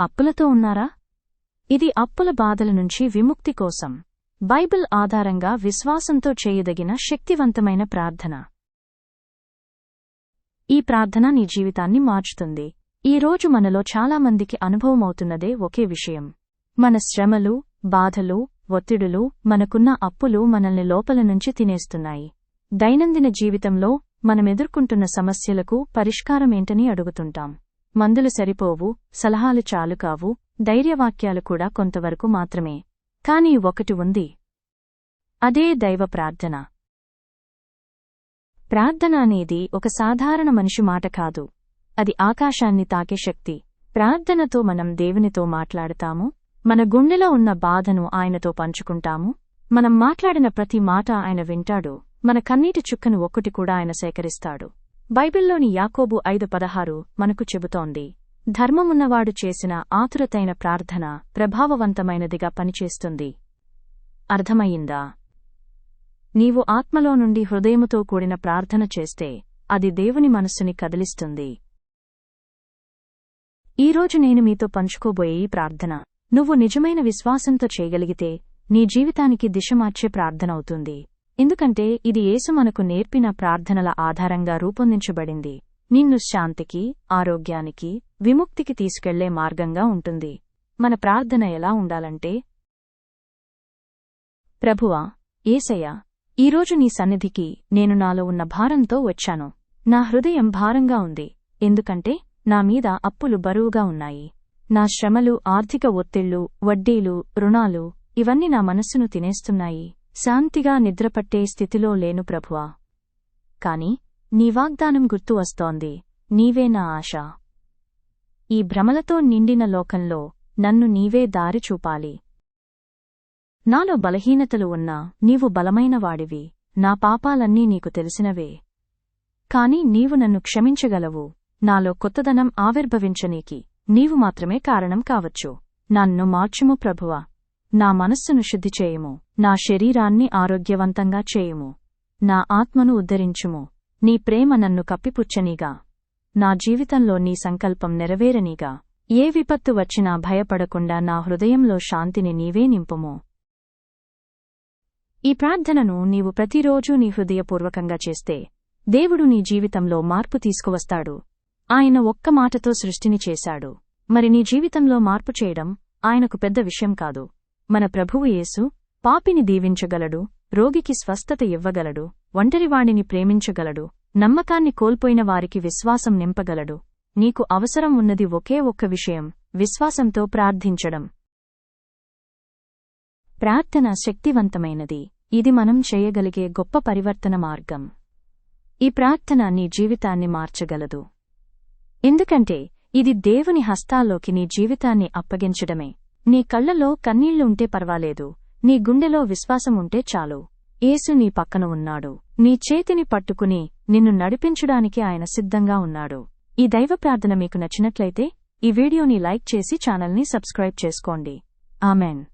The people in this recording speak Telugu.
అప్పులతో ఉన్నారా? ఇది అప్పుల బాధల నుంచి విముక్తి కోసం. బైబిల్ ఆధారంగా విశ్వాసంతో చేయదగిన శక్తివంతమైన ప్రార్థన. ఈ ప్రార్థన నీ జీవితాన్ని మార్చుతుంది. ఈ రోజు మనలో చాలామందికి అనుభవమవుతున్నదే ఒకే విషయం. మన శ్రమలు బాధలు ఒత్తిడులు మనకున్న అప్పులు మనల్ని లోపల నుంచి తినేస్తున్నాయి. దైనందిన జీవితంలో మనమెదుర్కొంటున్న సమస్యలకు పరిష్కారమేంటని అడుగుతుంటాం. మందులు సరిపోవు సలహాలు చాలు కావు ధైర్యవాక్యాలు కూడా కొంతవరకు మాత్రమే. కాని ఒకటి ఉంది. అదే దైవ ప్రార్థన. ప్రార్థన అనేది ఒక సాధారణ మనిషి మాట కాదు. అది ఆకాశాన్ని తాకే శక్తి. ప్రార్థనతో మనం దేవునితో మాట్లాడతాము మన గుండెలో ఉన్న బాధను ఆయనతో పంచుకుంటాము మనం మాట్లాడిన ప్రతి మాట ఆయన వింటాడు మన కన్నీటి చుక్కను ఒక్కటి కూడా ఆయన సేకరిస్తాడు. బైబిల్లోని యాకోబు ఐదు పదహారు మనకు చెబుతోంది. ధర్మమున్నవాడు చేసిన ఆతురతైన ప్రార్థన ప్రభావవంతమైనదిగా పనిచేస్తుంది. అర్థమయ్యిందా? నీవు ఆత్మలో నుండి హృదయముతో కూడిన ప్రార్థన చేస్తే అది దేవుని మనస్సుని కదిలిస్తుంది. ఈరోజు నేను మీతో పంచుకోబోయే ఈ ప్రార్థన నువ్వు నిజమైన విశ్వాసంతో చేయగలిగితే నీ జీవితానికి దిశ మార్చే ప్రార్థన అవుతుంది. ఎందుకంటే ఇది యేసు మనకు నేర్పిన ప్రార్థనల ఆధారంగా రూపొందించబడింది. నిన్ను శాంతికి ఆరోగ్యానికి విముక్తికి తీసుకెళ్ళే మార్గంగా ఉంటుంది. మన ప్రార్థన ఎలా ఉండాలంటే ప్రభువా ఏసయ్య ఈరోజు నీ సన్నిధికి నేను నాలో ఉన్న భారంతో వచ్చాను. నా హృదయం భారంగా ఉంది. ఎందుకంటే నా మీద అప్పులు బరువుగా ఉన్నాయి. నా శ్రమలు ఆర్థిక ఒత్తిళ్ళు వడ్డీలు రుణాలు ఇవన్నీ నా మనస్సును తినేస్తున్నాయి. శాంతిగా నిద్రపట్టే స్థితిలో లేను ప్రభువా. కాని నీ వాగ్దానం గుర్తు వస్తోంది. నీవే నా ఆశ? ఈ భ్రమలతో నిండిన లోకంలో నన్ను నీవే దారి చూపాలి. నాలో బలహీనతలు ఉన్నా నీవు బలమైనవాడివి నా పాపాలన్నీ నీకు తెలిసినవే. కాని నీవు నన్ను క్షమించగలవు. నాలో కొత్తదనం ఆవిర్భవించనీకి నీవు మాత్రమే కారణం కావచ్చు. నన్ను మార్చుము ప్రభువా. నా మనస్సును శుద్ధి చేయము. నా శరీరాన్ని ఆరోగ్యవంతంగా చేయుము. నా ఆత్మను ఉద్ధరించుము. నీ ప్రేమ నన్ను కప్పిపుచ్చనీగా. నా జీవితంలో నీ సంకల్పం నెరవేరనీగా. ఏ విపత్తు వచ్చినా భయపడకుండా నా హృదయంలో శాంతిని నీవే నింపుము. ఈ ప్రార్థనను నీవు ప్రతిరోజూ నీ హృదయపూర్వకంగా చేస్తే దేవుడు నీ జీవితంలో మార్పు తీసుకువస్తాడు. ఆయన ఒక్క మాటతో సృష్టిని చేశాడు. మరి నీ జీవితంలో మార్పు చేయడం ఆయనకు పెద్ద విషయం కాదు. మన ప్రభువు యేసు పాపిని దీవించగలడు రోగికి స్వస్థత ఇవ్వగలడు ఒంటరివాణిని ప్రేమించగలడు నమ్మకాన్ని కోల్పోయిన వారికి విశ్వాసం నింపగలడు. నీకు అవసరం ఉన్నది ఒకే ఒక్క విషయం విశ్వాసంతో ప్రార్థించడం. ప్రార్థన శక్తివంతమైనది. ఇది మనం చేయగలిగే గొప్ప పరివర్తన మార్గం. ఈ ప్రార్థన నీ జీవితాన్ని మార్చగలదు. ఎందుకంటే ఇది దేవుని హస్తాల్లోకి నీ జీవితాన్ని అప్పగించడమే. నీ కళ్ళలో కన్నీళ్ళుంటే పర్వాలేదు నీ గుండెలో విశ్వాసం ఉంటే చాలు. ఏసు నీ పక్కన ఉన్నాడు. నీ చేతిని పట్టుకుని నిన్ను నడిపించడానికి ఆయన సిద్ధంగా ఉన్నాడు. ఈ దైవ ప్రార్థన మీకు నచ్చినట్లయితే ఈ వీడియోని లైక్ చేసి ఛానల్ని సబ్స్క్రైబ్ చేసుకోండి. ఆమెన్.